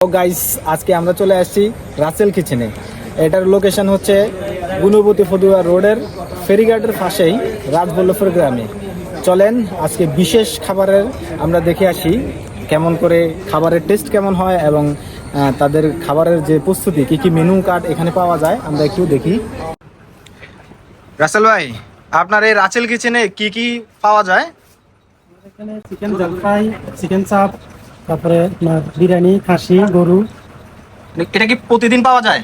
Guys আজকে আমরা চলে আসছি রাসেল কিচেনে এটার লোকেশন হচ্ছে গুণবতী ফদুয়া রোডের ফেরিঘাটের পাশেই রাজবল্লভপুর গ্রামে। চলেন, আজকে বিশেষ খাবারের আমরা দেখে আসি কেমন করে খাবারের টেস্ট কেমন হয় এবং তাদের খাবারের যে প্রস্তুতি, কি কি মেনু কার্ড এখানে পাওয়া যায়, আমরা একটু দেখি। রাসেল ভাই, আপনার এই রাসেল কিচেনে কি কি পাওয়া যায়? চিকেন জলফাই চিকেন চাপ তারপরে আপনার বিরিয়ানি খাসি গরু। এটা কি প্রতিদিন পাওয়া যায়?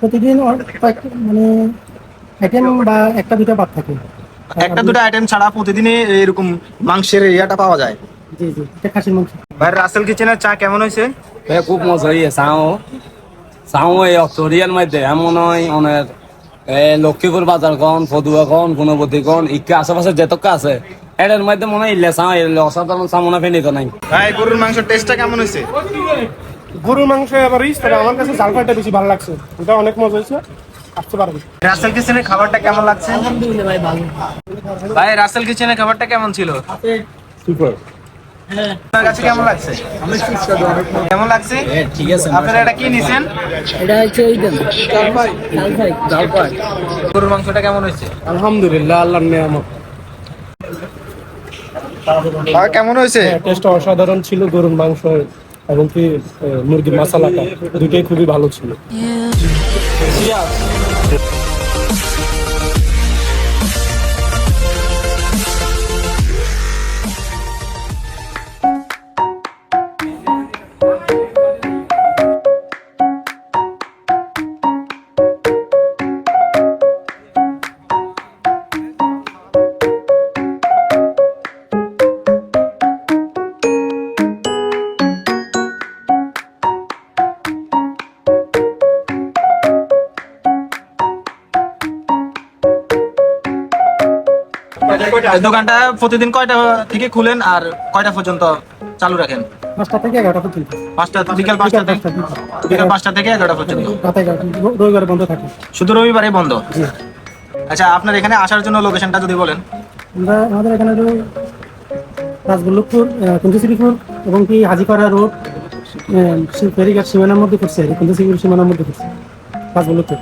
প্রতিদিন মানে আইটেম বা একটা দুটা বাদ থাকে। একটা দুটো আইটেম ছাড়া প্রতিদিনই এরকম মাংসের ইয়াটা পাওয়া যায়? জি জি এটা খাসির মাংস। ভাই রাসেল কিচেনের চা কেমন হয়েছে? এ খুব মজা হইয়ে চাও। চাও এই অক্টোরিয়ার মধ্যে এমন হয় অনেক লক্ষ্মীপুর বাজার কন ফদুয়া কন গুণবতী কন ইকে আশেপাশে যেতকা আছে এটার মধ্যে মনে হয় ইলে চাও অসাধারণ চামনা ফেলি তো নাই। ভাই গরুর মাংসের টেস্টটা কেমন হয়েছে? গরুর মাংস এবার তবে আমার কাছে জালফাইটা বেশি ভালো লাগছে। এটা অনেক মজা হয়েছে আসতে পারবেন রাসেল কিচেনের খাবারটা কেমন লাগছে? ভাই রাসেল কিচেনের খাবারটা কেমন ছিল? আপনার কাছে কেমন লাগছে? কেমন লাগছে? ঠিক আছে আপনারা এটা কি নিছেন? এটা হচ্ছে ওই দেন গরুর মাংসটা কেমন হয়েছে? আলহামদুলিল্লাহ আল্লাহর নিয়ামত। ভাই কেমন হয়েছে? টেস্ট অসাধারণ ছিল গরুর মাংস এবং কি মুরগির মশলাটা দুটোই খুবই ভালো ছিল। দোকানটা প্রতিদিন কয়টা থেকে খুলেন আর কয়টা পর্যন্ত চালু রাখেন? পাঁচটা থেকে এগারোটা পর্যন্ত। পাঁচটা বিকাল পাঁচটা থেকে? বিকাল পাঁচটা থেকে এগারোটা পর্যন্ত? রবিবার বন্ধ থাকে। শুধু রবিবারে বন্ধ? আচ্ছা আপনার এখানে আসার জন্য লোকেশনটা যদি বলেন। আমরা আমাদের এখানে হলো রাজবল্লভপুর কুন্দশ্রীপুর এবং কি হাজিপাড়া রোড ফেরিঘাট সীমানার মধ্যে পড়ছে কুন্দশ্রীপুর সীমানার মধ্যে পড়ছে রাজবল্লভপুর